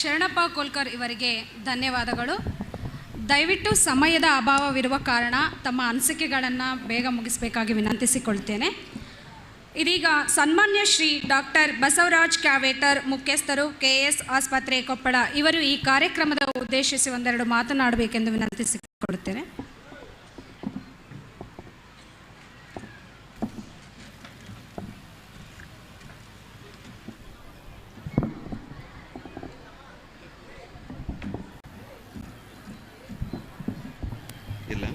ಶರಣಪ್ಪ ಕೋಲ್ಕರ್ ಇವರಿಗೆ ಧನ್ಯವಾದಗಳು. ದಯವಿಟ್ಟು ಸಮಯದ ಅಭಾವವಿರುವ ಕಾರಣ ತಮ್ಮ ಅನಿಸಿಕೆಗಳನ್ನು ಬೇಗ ಮುಗಿಸಬೇಕಾಗಿ ವಿನಂತಿಸಿಕೊಳ್ತೇನೆ. ಇದೀಗ ಸನ್ಮಾನ್ಯ ಶ್ರೀ ಡಾಕ್ಟರ್ ಬಸವರಾಜ್ ಕ್ಯಾವೇಟರ್ ಮುಖ್ಯಸ್ಥರು ಕೆ ಎಸ್ ಆಸ್ಪತ್ರೆ ಕೊಪ್ಪಳ ಇವರು ಈ ಕಾರ್ಯಕ್ರಮದ ಉದ್ದೇಶಿಸಿ ಒಂದೆರಡು ಮಾತನಾಡಬೇಕೆಂದು ವಿನಂತಿಸಿಕೊಡುತ್ತೇನೆ ಇಲ್ಲ.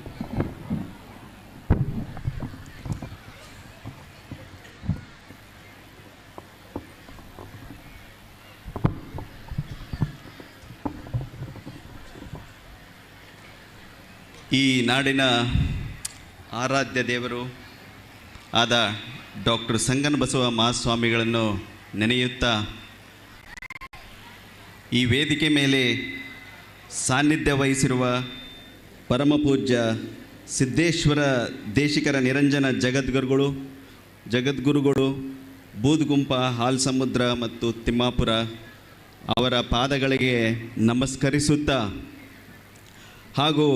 ಈ ನಾಡಿನ ಆರಾಧ್ಯ ದೇವರು ಆದ ಡಾಕ್ಟರ್ ಸಂಗನ ಬಸವ ಮಹಾಸ್ವಾಮಿಗಳನ್ನು ನೆನೆಯುತ್ತಾ ಈ ವೇದಿಕೆ ಮೇಲೆ ಸಾನ್ನಿಧ್ಯ ವಹಿಸಿರುವ ಪರಮಪೂಜ್ಯ ಸಿದ್ದೇಶ್ವರ ದೇಶಿಕರ ನಿರಂಜನ ಜಗದ್ಗುರುಗಳು ಜಗದ್ಗುರುಗಳು, ಬೂದ್ಗುಂಪ ಹಾಲ್ ಸಮುದ್ರ ಮತ್ತು ತಿಮ್ಮಾಪುರ ಅವರ ಪಾದಗಳಿಗೆ ನಮಸ್ಕರಿಸುತ್ತಾ ಹಾಗೂ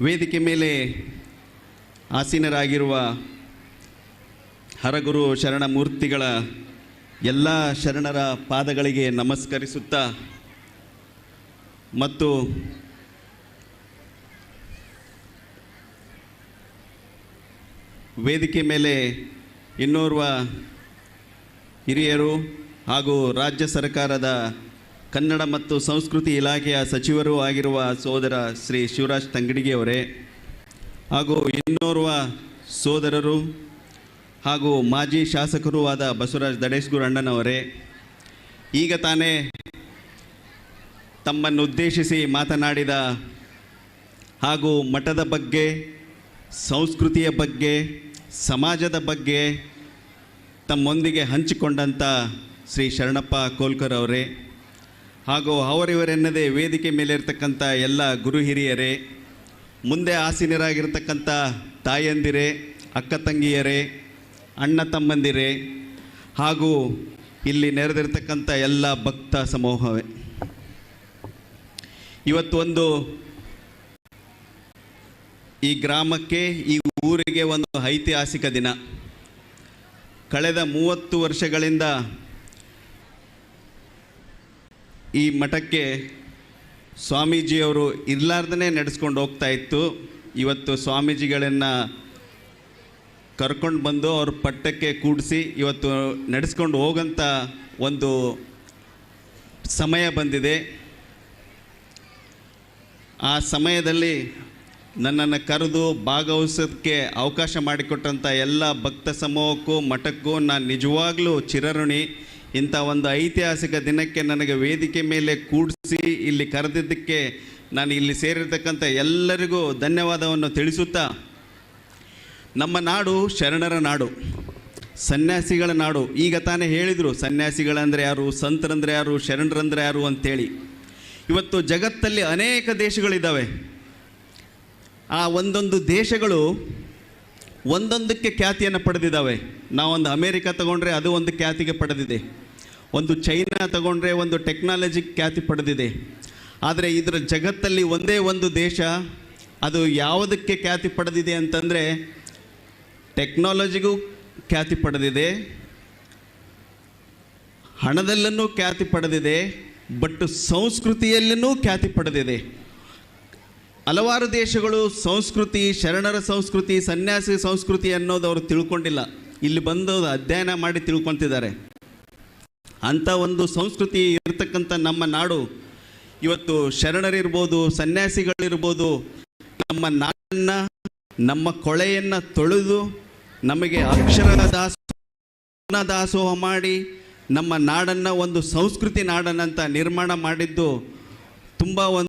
ವೇದಿಕೆ ಮೇಲೆ ಆಸೀನರಾಗಿರುವ ಹರಗುರು ಶರಣಮೂರ್ತಿಗಳ ಎಲ್ಲ ಶರಣರ ಪಾದಗಳಿಗೆ ನಮಸ್ಕರಿಸುತ್ತಾ ಮತ್ತು ವೇದಿಕೆ ಮೇಲೆ ಇನ್ನೋರ್ವ ಹಿರಿಯರು ಹಾಗೂ ರಾಜ್ಯ ಸರ್ಕಾರದ ಕನ್ನಡ ಮತ್ತು ಸಂಸ್ಕೃತಿ ಇಲಾಖೆಯ ಸಚಿವರೂ ಆಗಿರುವ ಸೋದರ ಶ್ರೀ ಶಿವರಾಜ್ ತಂಗಡಿಗೆಯವರೇ ಹಾಗೂ ಇನ್ನೋರ್ವ ಸೋದರರು ಹಾಗೂ ಮಾಜಿ ಶಾಸಕರೂ ಆದ ಬಸವರಾಜ್ ದಡೇಶ್ಗುರು ಅಣ್ಣನವರೇ, ಈಗ ತಾನೇ ತಮ್ಮನ್ನು ಉದ್ದೇಶಿಸಿ ಮಾತನಾಡಿದ ಹಾಗೂ ಮಠದ ಬಗ್ಗೆ, ಸಂಸ್ಕೃತಿಯ ಬಗ್ಗೆ, ಸಮಾಜದ ಬಗ್ಗೆ ತಮ್ಮೊಂದಿಗೆ ಹಂಚಿಕೊಂಡಂಥ ಶ್ರೀ ಶರಣಪ್ಪ ಕೋಲ್ಕರ್ ಅವರೇ, ಹಾಗೂ ಅವರಿವರೆನ್ನದೇ ವೇದಿಕೆ ಮೇಲಿರ್ತಕ್ಕಂಥ ಎಲ್ಲ ಗುರು ಹಿರಿಯರೇ, ಮುಂದೆ ಆಸೀನರಾಗಿರ್ತಕ್ಕಂಥ ತಾಯಂದಿರೇ, ಅಕ್ಕ ತಂಗಿಯರೇ, ಅಣ್ಣ ತಮ್ಮಂದಿರೇ ಹಾಗೂ ಇಲ್ಲಿ ನೆರೆದಿರ್ತಕ್ಕಂಥ ಎಲ್ಲ ಭಕ್ತ ಸಮೂಹವೇ. ಇವತ್ತು ಒಂದು ಈ ಗ್ರಾಮಕ್ಕೆ, ಈ ಊರಿಗೆ ಒಂದು ಐತಿಹಾಸಿಕ ದಿನ. ಕಳೆದ ಮೂವತ್ತು ವರ್ಷಗಳಿಂದ ಈ ಮಠಕ್ಕೆ ಸ್ವಾಮೀಜಿಯವರು ಇರ್ಲಾರ್ದೇ ನಡೆಸ್ಕೊಂಡು ಹೋಗ್ತಾ ಇತ್ತು. ಇವತ್ತು ಸ್ವಾಮೀಜಿಗಳನ್ನು ಕರ್ಕೊಂಡು ಬಂದು ಅವ್ರ ಪಟ್ಟಕ್ಕೆ ಕೂಡಿಸಿ ಇವತ್ತು ನಡೆಸ್ಕೊಂಡು ಹೋಗಂಥ ಒಂದು ಸಮಯ ಬಂದಿದೆ. ಆ ಸಮಯದಲ್ಲಿ ನನ್ನನ್ನು ಕರೆದು ಭಾಗವಹಿಸೋದಕ್ಕೆ ಅವಕಾಶ ಮಾಡಿಕೊಟ್ಟಂಥ ಎಲ್ಲ ಭಕ್ತ ಸಮೂಹಕ್ಕೂ, ಮಠಕ್ಕೂ ನಾನು ನಿಜವಾಗ್ಲೂ ಚಿರಋಣಿ. ಇಂಥ ಒಂದು ಐತಿಹಾಸಿಕ ದಿನಕ್ಕೆ ನನಗೆ ವೇದಿಕೆ ಮೇಲೆ ಕೂಡಿಸಿ ಇಲ್ಲಿ ಕರೆದಿದ್ದಕ್ಕೆ ನಾನು ಇಲ್ಲಿ ಸೇರಿರ್ತಕ್ಕಂಥ ಎಲ್ಲರಿಗೂ ಧನ್ಯವಾದವನ್ನು ತಿಳಿಸುತ್ತಾ, ನಮ್ಮ ನಾಡು ಶರಣರ ನಾಡು, ಸನ್ಯಾಸಿಗಳ ನಾಡು. ಈಗ ತಾನೇ ಹೇಳಿದರು, ಸನ್ಯಾಸಿಗಳಂದರೆ ಯಾರು, ಸಂತರಂದರೆ ಯಾರು, ಶರಣರಂದರೆ ಯಾರು ಅಂತೇಳಿ. ಇವತ್ತು ಜಗತ್ತಲ್ಲಿ ಅನೇಕ ದೇಶಗಳಿದ್ದಾವೆ. ಆ ಒಂದೊಂದು ದೇಶಗಳು ಒಂದೊಂದಕ್ಕೆ ಖ್ಯಾತಿಯನ್ನು ಪಡೆದಿದ್ದಾವೆ. ನಾವೊಂದು ಅಮೇರಿಕ ತಗೊಂಡ್ರೆ ಅದು ಒಂದು ಖ್ಯಾತಿಗೆ ಪಡೆದಿದೆ. ಒಂದು ಚೈನಾ ತಗೊಂಡ್ರೆ ಒಂದು ಟೆಕ್ನಾಲಜಿ ಖ್ಯಾತಿ ಪಡೆದಿದೆ. ಆದರೆ ಇದರ ಜಗತ್ತಲ್ಲಿ ಒಂದೇ ಒಂದು ದೇಶ, ಅದು ಯಾವುದಕ್ಕೆ ಖ್ಯಾತಿ ಪಡೆದಿದೆ ಅಂತಂದರೆ ಟೆಕ್ನಾಲಜಿಗೂ ಖ್ಯಾತಿ ಪಡೆದಿದೆ ಹಣದಲ್ಲೂ ಖ್ಯಾತಿ ಪಡೆದಿದೆ ಬಟ್ ಸಂಸ್ಕೃತಿಯಲ್ಲಿನೂ ಖ್ಯಾತಿ ಪಡೆದಿದೆ. ಹಲವಾರು ದೇಶಗಳು ಸಂಸ್ಕೃತಿ, ಶರಣರ ಸಂಸ್ಕೃತಿ, ಸನ್ಯಾಸಿ ಸಂಸ್ಕೃತಿ ಅನ್ನೋದು ಅವರು ತಿಳ್ಕೊಂಡಿಲ್ಲ. ಇಲ್ಲಿ ಬಂದು ಅಧ್ಯಯನ ಮಾಡಿ ತಿಳ್ಕೊತಿದ್ದಾರೆ. ಅಂಥ ಒಂದು ಸಂಸ್ಕೃತಿ ಇರತಕ್ಕಂಥ ನಮ್ಮ ನಾಡು, ಇವತ್ತು ಶರಣರಿರ್ಬೋದು, ಸನ್ಯಾಸಿಗಳಿರ್ಬೋದು, ನಮ್ಮ ನಾಡನ್ನು, ನಮ್ಮ ಕೊಳೆಯನ್ನು ತೊಳೆದು ನಮಗೆ ಅಕ್ಷರ ದಾಸ ದಾಸೋಹ ಮಾಡಿ ನಮ್ಮ ನಾಡನ್ನು ಒಂದು ಸಂಸ್ಕೃತಿ ನಾಡನ್ನಂತ ನಿರ್ಮಾಣ ಮಾಡಿದ್ದು ತುಂಬ ಒಂದು